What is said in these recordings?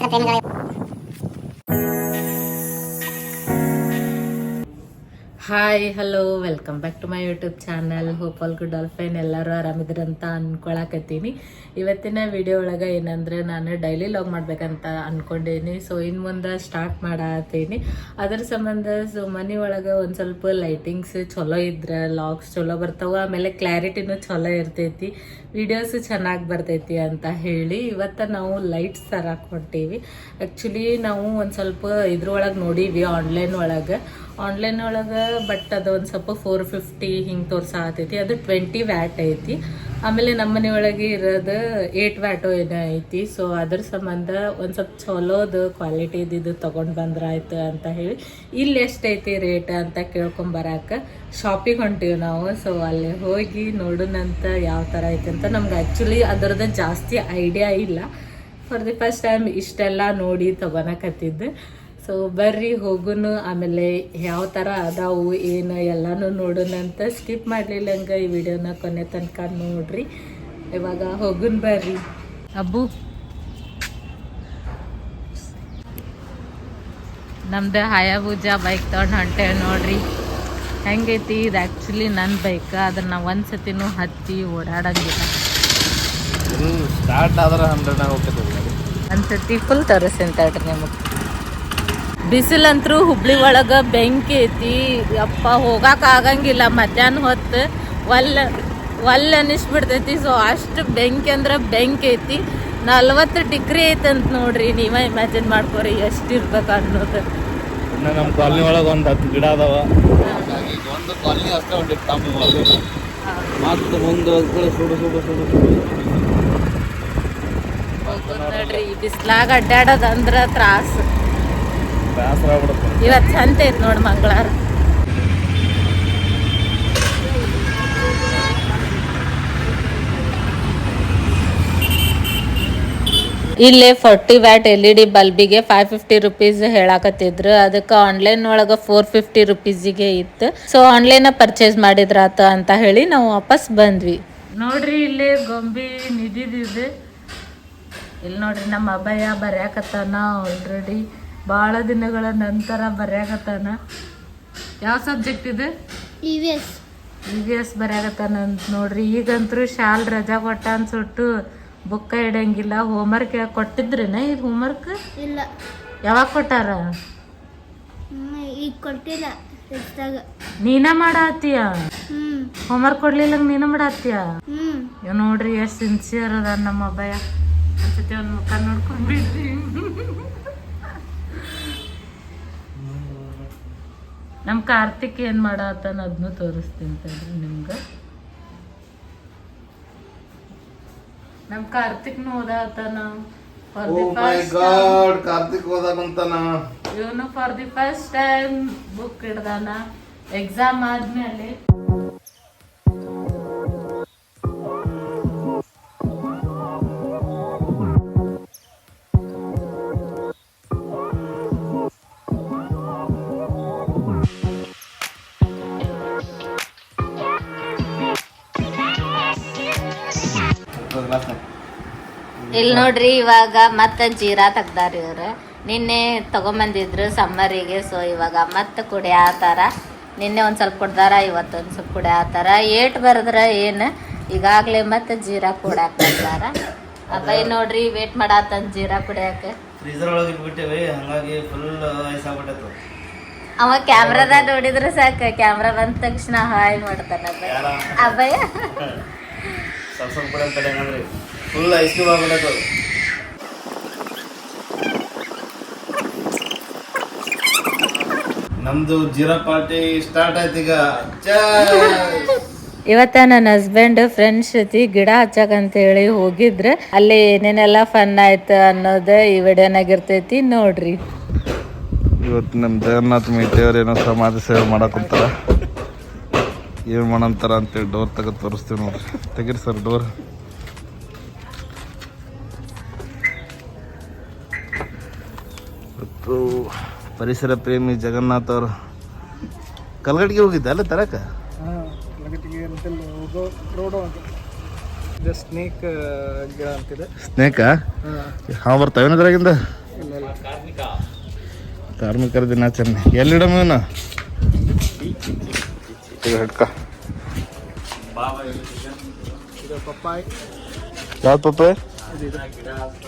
ಪರಿಸರ ಪ್ರೇಮಿಗಳ hi hello welcome back to my YouTube channel hope all good all ಎಲ್ಲರೂ ಆರಾಮಿದ್ರಂತ ಅನ್ಕೊಳಕತ್ತೀನಿ. ಇವತ್ತಿನ ವಿಡಿಯೋ ಒಳಗೆ ಏನಂದ್ರೆ ನಾನು ಡೈಲಿ ಲಾಗ್ ಮಾಡ್ಬೇಕಂತ ಅನ್ಕೊಂಡೀನಿ ಸೊ ಇನ್ನು ಮುಂದೆ ಸ್ಟಾರ್ಟ್ ಮಾಡತ್ತೀನಿ ಅದ್ರ ಸಂಬಂಧ ಸೊ ಮನೆ ಒಳಗೆ ಒಂದು ಸ್ವಲ್ಪ ಲೈಟಿಂಗ್ಸ್ ಚಲೋ ಇದ್ರೆ ಲಾಗ್ಸ್ ಚಲೋ ಬರ್ತಾವ, ಆಮೇಲೆ ಕ್ಲಾರಿಟಿನೂ ಚಲೋ ಇರ್ತೈತಿ. ವಿಡಿಯೋಸ್ ಚೆನ್ನಾಗಿ ಬರ್ತೈತಿ ಅಂತ ಹೇಳಿ ಇವತ್ತು ನಾವು ಲೈಟ್ಸ್ ತರಕ್ಕೆ ಹೊಂಟೀವಿ ಆ್ಯಕ್ಚುಲಿ ನಾವು ಒಂದು ಸ್ವಲ್ಪ ಇದ್ರೊಳಗೆ ನೋಡೀವಿ ಆನ್ಲೈನ್ ಒಳಗೆ. ಆನ್ಲೈನ್ ಒಳಗೆ ಬಟ್ ಅದು ಒಂದು ಸ್ವಲ್ಪ ಫೋರ್ ಫಿಫ್ಟಿ ಹಿಂಗೆ ತೋರ್ಸಾತೈತಿ ಅದು ಟ್ವೆಂಟಿ ವ್ಯಾಟ್ ಐತಿ. ಆಮೇಲೆ ನಮ್ಮ ಮನೆ ಒಳಗೆ ಇರೋದು ಏಟ್ ವ್ಯಾಟೋ ಏನೋ ಐತಿ. ಸೊ ಅದ್ರ ಸಂಬಂಧ ಒಂದು ಸ್ವಲ್ಪ ಚಲೋದು ಕ್ವಾಲಿಟಿ ಇದು ತೊಗೊಂಡು ಬಂದ್ರಾಯ್ತು ಅಂತ ಹೇಳಿ ಇಲ್ಲಿ ಎಷ್ಟೈತಿ ರೇಟ್ ಅಂತ ಕೇಳ್ಕೊಂಬರಾಕ ಶಾಪಿಗೆ ಹೊಂಟೀವಿ ನಾವು. ಸೊ ಅಲ್ಲಿ ಹೋಗಿ ನೋಡೋಣಂತ ಯಾವ ಥರ ಐತಿ ಅಂತ ನಮ್ಗೆ ಆ್ಯಕ್ಚುಲಿ ಅದರದ ಜಾಸ್ತಿ ಐಡಿಯಾ ಇಲ್ಲ. ಫಾರ್ ದಿ ಫಸ್ಟ್ ಟೈಮ್ ಇಷ್ಟೆಲ್ಲ ನೋಡಿ ತೊಗೊಳಕತ್ತಿದ್ದು ಸೊ ಬರ್ರಿ ಹೋಗುನು. ಆಮೇಲೆ ಯಾವ ಥರ ಅದಾವು ಏನು ಎಲ್ಲನೂ ನೋಡೋಣ ಅಂತ ಸ್ಕಿಪ್ ಮಾಡಲಿಲ್ಲಂಗೆ ಈ ವಿಡಿಯೋನ ಕೊನೆ ತನಕ ನೋಡ್ರಿ. ಇವಾಗ ಹೋಗುನ್ ಬರ್ರಿ. ಅಬ್ಬು. ನಮ್ದು ಹಯಾಬೂಜಾ ಬೈಕ್ ತೊಗೊಂಡು ಹೊಂಟೇವೆ ನೋಡ್ರಿ. ಹೆಂಗೈತಿ? ಇದು ಆ್ಯಕ್ಚುಲಿ ನನ್ನ ಬೈಕ್ ಅದನ್ನ ನಾವು ಒಂದು ಸತಿನೂ ಹತ್ತಿ ಓಡಾಡಂಗಿಲ್ಲ. ಸ್ಟಾರ್ಟ್ ಆದ್ರೆ ಗಾಡಿ ಒಂದ್ಸತಿ ಫುಲ್ ತೋರಿಸ್ತೀನಿ ತಡ್ರಿ ನಿಮಗೆ. ಬಿಸಿಲಂತ್ರು ಹುಬ್ಳಿ ಒಳಗೆ ಬೆಂಕಿ ಐತಿ. ಅಪ್ಪ ಹೋಗಾಕ ಆಗಂಗಿಲ್ಲ. ಮಧ್ಯಾಹ್ನ ಹೊತ್ತು ಒಲ್ಲ ಒಲ್ಲ ಅನಿಸ್ಬಿಡ್ತೈತಿ. ಸೊ ಅಷ್ಟು ಬೆಂಕಿ ಅಂದ್ರೆ ಬೆಂಕಿ ಐತಿ. ನಲ್ವತ್ತು ಡಿಗ್ರಿ ಐತಂತ ನೋಡ್ರಿ. ನೀವ ಇಮ್ಯಾಜಿನ್ ಮಾಡ್ಕೋರಿ ಎಷ್ಟು ಇರ್ಬೇಕು ಅನ್ನೋದು. ನಮ್ಮ ಕಾಲನಿ ಒಳಗೆ ಒಂದು ಹತ್ತು ಗಿಡ ಅದಾವ. ಹಾಗಾಗಿ ಒಂದು ಕಾಲನಿ ಅಷ್ಟೇ ಒಂದು ಮತ್ತು ಮುಂದೆ ಸುಡು ಸುಡು ಸುಡು ಸುಡು. ನೋಡ್ರಿ. ಬಿಸ್ಲಾಗ ಅಡ್ಡಾಡೋದಂದ್ರೆ ತ್ರಾಸು. ಇವತ್ತು ಚಂದ ಐತೆ ನೋಡಿ ಮಂಗಳಾರ ಇಲ್ಲೇ forty watt L E D ಬಲ್ಬಿಗೆ five fifty rupees ಹೇಳಾಕತ್ತಿದ್ರು. ಅದಕ್ಕೆ ಆನ್ಲೈನ್ ಒಳಗೆ ಫೋರ್ ಫಿಫ್ಟಿ ರುಪೀಸಿಗೆ ಇತ್ತು. ಸೊ ಆನ್ಲೈನ್ ಪರ್ಚೇಸ್ ಮಾಡಿದ್ರಾತ ಅಂತ ಹೇಳಿ ನಾವು ವಾಪಸ್ ಬಂದ್ವಿ. ನೋಡ್ರಿ ಇಲ್ಲಿ ಗೊಂಬಿ ನಿಧಿದಿದೆ ಇಲ್ಲಿ ನೋಡ್ರಿ ನಮ್ಮ ಅಭಯ ಬರ್ಯಾಕತ್ತಾನ ಆಲ್ರೆಡಿ ಭಾಳ ದಿನಗಳ ನಂತರ ಬರ್ಯಾಗತ್ತಾನ ಯಾವ ಸಬ್ಜೆಕ್ಟ್ ಇದೆ? E V S E V S ಬರ್ಯಾಕತ್ತಾನ ಅಂತ ನೋಡ್ರಿ. ಈಗಂತೂ ಶಾಲ್ ರಜಾ ಕೊಟ್ಟ ಅನ್ಸುಟ್ಟು ಬುಕ್ಕ ಇಡಂಗಿಲ್ಲ. ಹೋಮ್ವರ್ಕ್ ಕೊಟ್ಟಿದ್ರೇನ ಇದು ಹೋಮ್ವರ್ಕ್ ಇಲ್ಲ. ಯಾವಾಗ ಕೊಟ್ಟಾರ? ಹ್ಮ್, ಈಗ ಕೊಟ್ಟಿಲ್ಲ ನೀನ ಮಾಡತ್ತೀಯ? ಹ್ಮ್. ಹೋಮ್ವರ್ಕ್ ಕೊಡ್ಲಿಲ್ಲ ನೀನ ಮಾಡತ್ತೀಯ? ಹ್ಮ್. ಇವ್ ನೋಡ್ರಿ ಎಷ್ಟು ಸಿನ್ಸಿಯರ್ ಅದ ನಮ್ಮ ಅಬ್ಬಾಯ ಅನ್ಸತಿ ಒಂದ್ ಮುಖ ನೋಡ್ಕೊಂಡ್ಬಿಡ್ರಿ ನಮ್ ಕಾರ್ತಿಕ್ ಏನ್ ಮಾಡಾತನ ಅದನ್ನು ತೋರಿಸ್ತೀನಿ ತಡ್ರಿ ನಿಮ್ಗ. ನಮ್ ಕಾರ್ತಿಕ್ನು ಓದಾತನ for the first god Karthik ಹೋದಾಗಂತಾನ ಇವನು for the first time book ಹಿಡ್ದಾನ. Exam ಆದ್ಮೇಲೆ ಇಲ್ಲಿ ನೋಡ್ರಿ ಇವಾಗ ಮತ್ತೆ ಜೀರಾ ತೆಗ್ದಾರ ಇವ್ರು ನಿನ್ನೆ ತಗೊಂಬಂದಿದ್ರು ಸಮ್ಮರಿಗೆ ಸೊ ಇವಾಗ ಮತ್ತೆ ಕುಡಿಯಾತಾರ ನಿನ್ನೆ ಒಂದ್ ಸ್ವಲ್ಪ ಕುಡ್ದಾರ ಇವತ್ತು ಸ್ವಲ್ಪ ಸ್ವಲ್ಪ ಕುಡಿಯಾತಾರ ಏಟ್ ಬರದ್ರ ಏನು? ಈಗಾಗ್ಲೇ ಮತ್ತೆ ಜೀರಾ ಕುಡ್ಯಾಕ ಬಂದಾರ ಅಬ್ಬಾಯಿ ನೋಡ್ರಿ ವೇಟ್ ಮಾಡಾತನ್ ಜೀರಾ ಕುಡಿಯಾಕ ಫ್ರೀಸರ್ ಒಳಗೆ ಇಟ್ಬಿಟ್ಟೇವಿ ಹಂಗಾಗಿ ಫುಲ್ ವಯಸ್ಸಾಗ್ಬಿಟ್ಟೈತು ಅವ ಕ್ಯಾಮ್ರಾದಾಗ ನೋಡಿದ್ರೆ ಸಾಕ ಕ್ಯಾಮ್ರಾ ಬಂದ ತಕ್ಷಣ ಹಾಯ್ ಮಾಡ್ತಾನ ಅಬ್ಬಾಯಿ ಅಬ್ಬಯ್ಯ ಸ್ವಲ್ಪ ಕಡೆ ಅಂತ ಹೆಂಗಂದ್ರಿ ಫುಲ್ ಐಸ್ ಕ್ಯೂಬ್ ಆಗ್ಬಿಟ್ಟೈತು ನಮ್ದು ಜೀರಾ ಪಾರ್ಟಿ ಸ್ಟಾರ್ಟ್ ಆಯ್ತು ಈಗ. ಇವತ್ತ ನನ್ನ ಹಸ್ಬೆಂಡ್ ಫ್ರೆಂಡ್ಸ್ ಜೊತೆ ಗಿಡ ಹಚ್ಚಕ್ ಹೇಳಿ ಹೋಗಿದ್ರೆ. ಅಲ್ಲಿ ಏನೇನೆಲ್ಲ ಫನ್ ಆಯ್ತು ಅನ್ನೋದು ಈ ವಿಡಿಯೋನಾಗ ಇರ್ತೈತಿ ನೋಡ್ರಿ. ಇವತ್ತು ನಮ್ಮ ಜಗನ್ನಾಥ ಮೀಟಿಯವ್ರು ಏನೋ ಸಮಾಜ ಸೇವೆ ಮಾಡಕ್ಕಂತಾರ ಏನು ಮಾಡಂತಾರ ಅಂತೇಳಿ ಡೋರ್ ತೆಗೆದು ತೋರಿಸ್ತೀವಿ ನೋಡ್ರಿ. ತೆಗೀರಿ ಸರ್ ಡೋರ್. ಮತ್ತು ಪರಿಸರ ಪ್ರೇಮಿ ಜಗನ್ನಾಥ್ ಅವರು ಕಲ್ಗಟ್ಟಿಗೆ ಹೋಗಿದ್ದೆ ಅಲ್ಲ ತರಕ? ಸ್ನೇಕ್ ಗಿಡ ಅಂತಿದೆ. ಸ್ನೇಕ ಹಾವು ಬರ್ತಾವೇನು ಅದ್ರಾಗಿಂದ? ಕಾರ್ಮಿಕರ ದಿನಾಚರಣೆ. ಎಲ್ಲಿಡಮ ಇವನ ಈಗ ಹಿಡ್ಕ ಯಾವ್ದು ಪಪ್ಪಾಯಿ?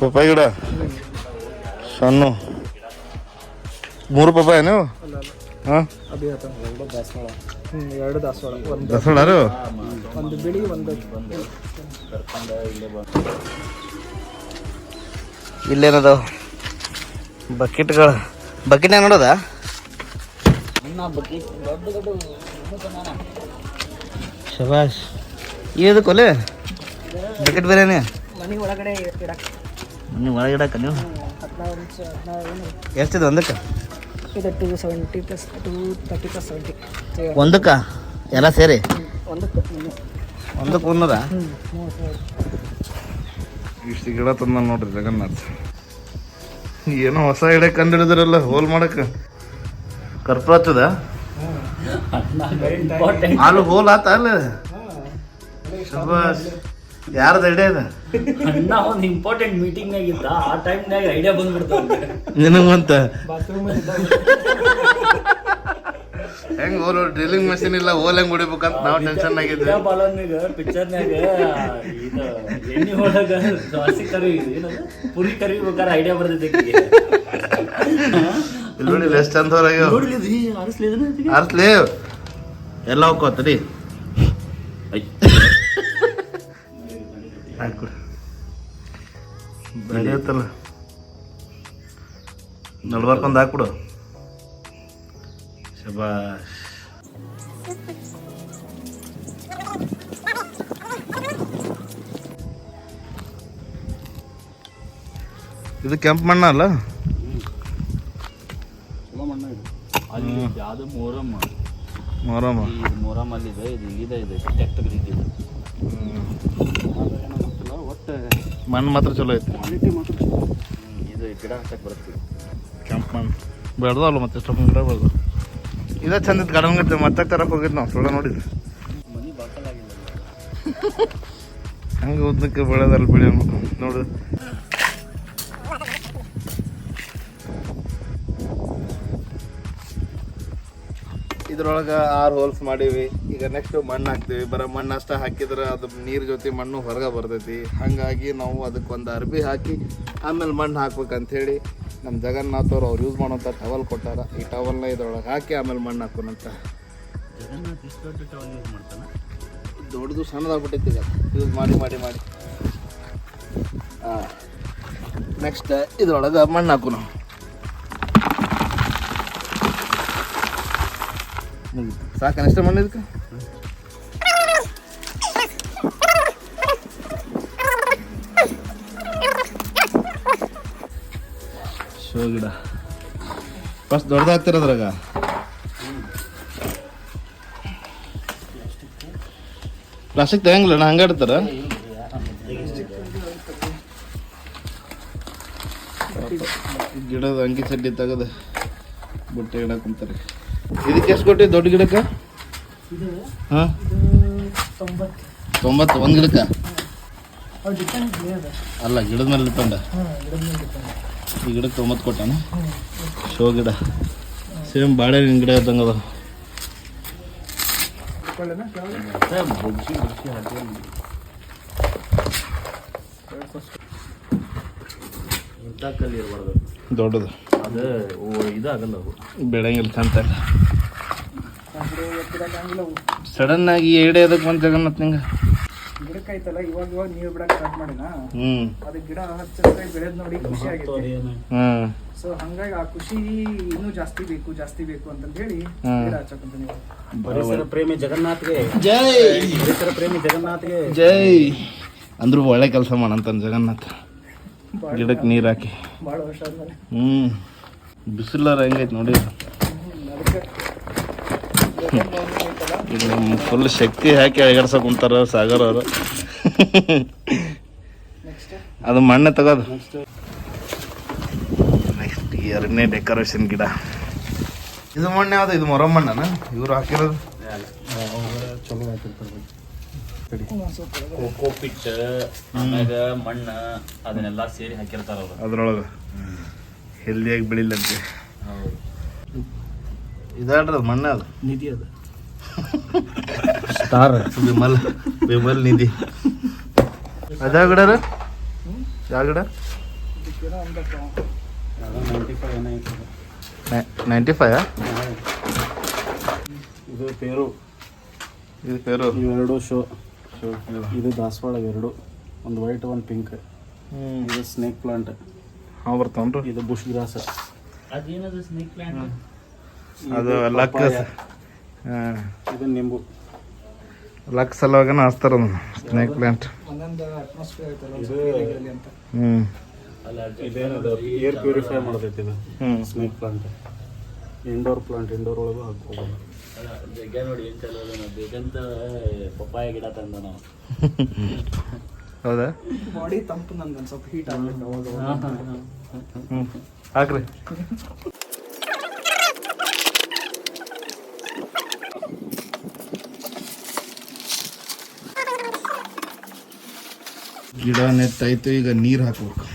ಪಪ್ಪಾಯಿ ಗಿಡ. ಸಣ್ಣ. ಮೂರು ಪಪ್ಪಾಯ ನೀವು? ಹಾಂ? ಎರಡು ದಾಸವಾಳ. ಒಂದು ಬಿಳಿ ಒಂದು ಇಲ್ಲೇನದು ಬಕೆಟ್ಗಳು. ಬಕೆಟ್ನಾಗ ನೋಡೋದ? ಶಬಾಷ್. ಇದು ಕೊಲೆ ಬಕೆಟ್ ಬೇರೆನೆ ಮನೆ ಒಳಗಡೆ ಇಡಕ್ಕೆ ನೀವು ಒಳಗಿಡಕ್ಕ ನೀವು? ಎಷ್ಟಿದೆ ಒಂದಕ್ಕೆ? ಇದು two seventy plus two thirty plus seventy ಒಂದಕ್ಕ? ಎಲ್ಲ ಸೇರಿ? ಒಂದಕ್ಕೆ ಒಂದಕ್ಕೆ ಒಂದದ ಇಷ್ಟು ಗಿಡ ತಂದ ನೋಡ್ರಿ ಜಗನ್ನಾಥ್. ಏನೋ ಹೊಸ ಗಿಡ ಕಂಡು ಹಿಡಿದ್ರಲ್ಲ, ಹೋಲ್ ಮಾಡಕ್ಕೆ. ಕರ್ಪಾತದ ಹಾಲು ಹೋಲ್ ಆತ ಅಲ್ಲ? ಶಬಾಷ್. ಯಾರ್ದು ಐಡಿಯಾ ಇದೆ? ಅಣ್ಣ ಒಂದು ಇಂಪಾರ್ಟೆಂಟ್ ಮೀಟಿಂಗ್ನಾಗ ಇದ್ದ ಆ ಟೈಮ್ನಾಗ ಐಡಿಯಾ ಬಂದ್ಬಿಡ್ತಾವ ನಿನಗಂತ? ಬಾತ್ರೂಮ್ ಹೆಂಗ್ ಹೋಲ್ ಡ್ರಿಲ್ಲಿಂಗ್ ಮಷಿನ್ ಇಲ್ಲ ಹೋಲ್ ಹೆಂಗ್ ಹೊಡಿಬೇಕಂತ ನಾವು ಟೆನ್ಷನ್ ಆಗಿದ್ವಿ ಬಾಲನ್ಗ ಪಿಕ್ಚರ್ನಾಗ ಇದು ಎಣ್ಣೆ ಒಳಗ ಹಸಿ ಕರಿ ಏನದು? ಪುರಿ ಕರಿಬೇಕಾದ್ರೆ ಐಡಿಯಾ ಬರ್ತೈತೆ ಆಕಿಗೆ. ಇಲ್ಲಿ ನೋಡಿ ಎಷ್ಟು ಚಂದ ಹೊರಗೆ ಅರಸ್ಲಿ ಎಲ್ಲ ಹೋಗ್ಕೋತರಿ ಹಾಕ್ಕೊಡು ಬೆಳೆಯುತ್ತಲ್ಲ ನಡ್ಬಾರ್ಕೊಂದು ಹಾಕ್ಬಿಡು. ಶಬಾಷ್. ಇದು ಕೆಂಪು ಮಣ್ಣ ಅಲ್ಲಿ? ಯಾವ್ದು ಮೊಹರಮ್ ಮೊರಮ್ಮ ಈ ಮೊಹರಮ್ ಅಲ್ಲಿ ಇದೆ ಇದು ಇದೆ ಇದೆ ಟ್ಯಾಕ್ಟರ್ ಇದ್ದಿದ್ದು ಒಟ್ಟು ಮಣ್ಣು ಮಾತ್ರ ಚಲೋ ಐತಿ ಇದು ಗಿಡ ಹಾಕಕ್ಕೆ ಬರುತ್ತೆ ಕೆಂಪು ಮಣ್ಣು ಬೆಳ್ದವಲ್ಲ ಮತ್ತೆ ಎಷ್ಟೊಂದು ಗಿಡ ಬೆಳೆದು ಇದೇ ಚಂದ ಇತ್ತು ಗಾರ್ಡನ್ ಗತ್ತೆ ಮತ್ತೆ ತರಕ್ಕೆ ಹೋಗಿದ್ದು ನಾವು ಸುಳ್ಳ ನೋಡಿದ್ವಿ ಮನಿ ಬಾಕಲಾಗಿಲ್ಲ ಹಂಗೆ ಉದ್ದಕ್ಕೆ ಬೆಳೆದಲ್ಲ ಬೆಳೆ ನೋಡು ಇದ್ರೊಳಗೆ ಆರು ಹೋಲ್ಸ್ ಮಾಡೀವಿ. ಈಗ ನೆಕ್ಸ್ಟ್ ಮಣ್ಣು ಹಾಕ್ತೀವಿ. ಬರೋ ಮಣ್ಣು ಅಷ್ಟೇ ಹಾಕಿದ್ರೆ ಅದು ನೀರು ಜೊತೆ ಮಣ್ಣು ಹೊರಗೆ ಬರ್ತೈತಿ. ಹಾಗಾಗಿ ನಾವು ಅದಕ್ಕೆ ಒಂದು ಅರ್ಬಿ ಹಾಕಿ ಆಮೇಲೆ ಮಣ್ಣು ಹಾಕ್ಬೇಕಂಥೇಳಿ ನಮ್ಮ ಜಗನ್ನಾಥ್ ಅವ್ರು ಅವ್ರು ಯೂಸ್ ಮಾಡೋಂಥ ಟವಲ್ ಕೊಟ್ಟಾರ. ಈ ಟವಲ್ನ ಇದ್ರೊಳಗೆ ಹಾಕಿ ಆಮೇಲೆ ಮಣ್ಣು ಹಾಕೋಣಂತ. ಮಾಡ್ತಾನ? ದೊಡ್ಡದು ಸಣ್ಣದಾಗ್ಬಿಟ್ಟೈತಿ ಈಗ. ಯೂಸ್ ಮಾಡಿ ಮಾಡಿ ಮಾಡಿ. ಹಾಂ ನೆಕ್ಸ್ಟ್ ಇದ್ರೊಳಗೆ ಮಣ್ಣು ಹಾಕು ನಾವು ಸಾಕು ಮಣ್ಣು ಇದಕ್ಕೆ? ಶೋ ಗಿಡ. ಫಸ್ಟ್ ದೊಡ್ಡದಾಗ್ತಿರೋದ್ರಾಗ ಪ್ಲಾಸ್ಟಿಕ್ ತೆಗಂಗಿಲ್ಲ ನಾ ಹಂಗೆ ಇಡ್ತಾರ ಗಿಡದ ಅಂಗಿ ಚಡ್ಡಿ ತೆಗೆದು ಬುಟ್ಟೆ ಗಿಡ ಕುಂತಾರೆ. ಇದಕ್ಕೆ ಎಷ್ಟು ಕೊಟ್ಟಿ ದೊಡ್ಡ ಗಿಡಕ್ಕೆ? ಹಾಂ? ತೊಂಬತ್ತು, ಒಂದು ಗಿಡಕ್ಕೆ? ಅಲ್ಲ, ಗಿಡದ ಮೇಲೆ ಡಿಪೆಂಡ ಈ ಗಿಡಕ್ಕೆ ತೊಂಬತ್ತು ಕೊಟ್ಟಾನ? ಶೋ ಗಿಡ. ಸೇಮ್ ಬಾಳೆಹಣ್ಣಿನ ಗಿಡ ಇದ್ದಂಗೆ ಅದ ದೊಡ್ಡದು. ಅದು ಓ- ಇದಾಗಲ್ಲ ಅವು ಬೆಳೆಯಂಗಿಲ್ಲ ಚಂತ ಸಡನ್ ಆಗಿ ಏಡೆ ಅದಕ್ಕೆ ಬಂದು ಜಗನ್ನಾಥ್ ನಿಂಗೆ. ಗಿಡಕ್ಕೆ ಐತಲ್ಲ ಇವಾಗ ಇವಾಗ ನೀರು ಬಿಡಕ್ಕೆ ಸ್ಟಾರ್ಟ್ ಮಾಡಿನ? ಹ್ಞೂ ಅದು ಗಿಡ ಹಚ್ಚಿದ್ರೆ ಬೆಳೆದ್ ನೋಡಿ ಖುಷಿ ಆಗಿತ್ತು. ಸೊ ಹಂಗಾಗಿ ಆ ಖುಷಿ ಇನ್ನೂ ಜಾಸ್ತಿ ಬೇಕು ಜಾಸ್ತಿ ಬೇಕು ಅಂತಂದು ಹೇಳಿ. ಗಿಡ ಹಚ್ಚಕ್ಕಂತ ನೀವು. ಪರಿಸರ ಪ್ರೇಮಿ ಜಗನ್ನಾಥ್ಗೆ. ಜೈ! ಪರಿಸರ ಪ್ರೇಮಿ ಜಗನ್ನಾಥ್ಗೆ. ಜೈ! ಅಂದ್ರು ಒಳ್ಳೆ ಕೆಲಸ ಮಾಡಂತಾನೆ ಜಗನ್ನಾಥ. ಗಿಡಕ್ಕೆ ನೀರು ಹಾಕಿ. ಭಾಳ ವರ್ಷ ಆದ್ಮೇಲೆ. ಹ್ಞೂ ಬಿಸಿಲಾರ ಹೆಂಗೈತೆ ನೋಡಿ. ಫುಲ್ ಶಕ್ತಿ ಹಾಕಿ ಅಳಗಾಡ್ಸಕ್ ಕುಂತಾರ ಸಾಗರ್ ಅವರು. ಅದು ಮಣ್ಣೆ ತಗೋದು. ನೆಕ್ಸ್ಟ್ ಎರಡನೇ ಡೆಕೋರೇಷನ್ ಗಿಡ. ಇದು ಮಣ್ಣು ಯಾವ್ದು? ಇದು ಮೊರ ಮಣ್ಣನ? ಇವ್ರು ಹಾಕಿರೋದು? ಕೋಕೋ ಪಿಟ್ ಆಮೇಲೆ ಮಣ್ಣ ಅದನ್ನೆಲ್ಲ ಸೇರಿ ಹಾಕಿರ್ತಾರ ಅವ್ರು ಅದ್ರೊಳಗೆ ಹೆಲ್ದಿಯಾಗಿ ಬೆಳಿಲಂತೆ. ಇದಾಡ್ರಿ ಅದು ಮಣ್ಣ ಅದು. ನಿಧಿ ಅದು. ಸ್ಟಾರ್ ವಿಮಲ್ ವಿಮಲ್ ನಿಧಿ. ಅದ ಗಿಡ ಯಾವ ಗಿಡ ನೈಂಟಿ ಫೈವ್ ಇದು ಪೇರು. ಇದು ಪೇರು. ಇವೆರಡು ಶೋ. ಇದು ದಾಸವಾಳ ಎರಡು. ಒಂದು ವೈಟ್ ಒಂದು ಪಿಂಕ್. ಹ್ಞೂ ಇದು ಸ್ನೇಕ್ ಪ್ಲಾಂಟ್. ಹಾಂ ಬರ್ತಾವನ್ರಿ ಇದು ಬುಷ್ ಗ್ರಾಸ್ ಅದೇನದು ಸ್ನೇಕ್ ಪ್ಲಾಂಟ್ ಅದು ಲಕ್ ಹಾಂ. ಇದು ನಿಂಬು. ಲಕ್ ಸಲುವಾಗನ ಹಚ್ತಾರ ಸ್ನೇಕ್ ಪ್ಲಾಂಟ್ ಹ್ಞೂ ಇದೇನದು? ಏರ್ ಪ್ಯೂರಿಫೈ ಮಾಡ್ತೈತಿ ಇದು. ಹ್ಞೂ snake plant indoor plant indoor ಒಳಗೂ ಹಾಕ್ಬೋದು. ಜಗ್ಗ ನೋಡಿ ಏನ್ ಚಲೋ ನಾವು ಬೇಕಂತ ಪಪ್ಪಾಯ ಗಿಡ ತಂದ ನಾವು. ಹೌದಾ? ಬಾಡಿ ತಂಪು ನಂಗೆ ಸ್ವಲ್ಪ ಹೀಟ್ ಆಗ್ಬೇಕು. ಹ್ಞೂ ಹಾಕ್ರಿ. ಗಿಡ ನೆತ್ತಾಯ್ತು ಈಗ ನೀರು ಹಾಕ್ಬೇಕು.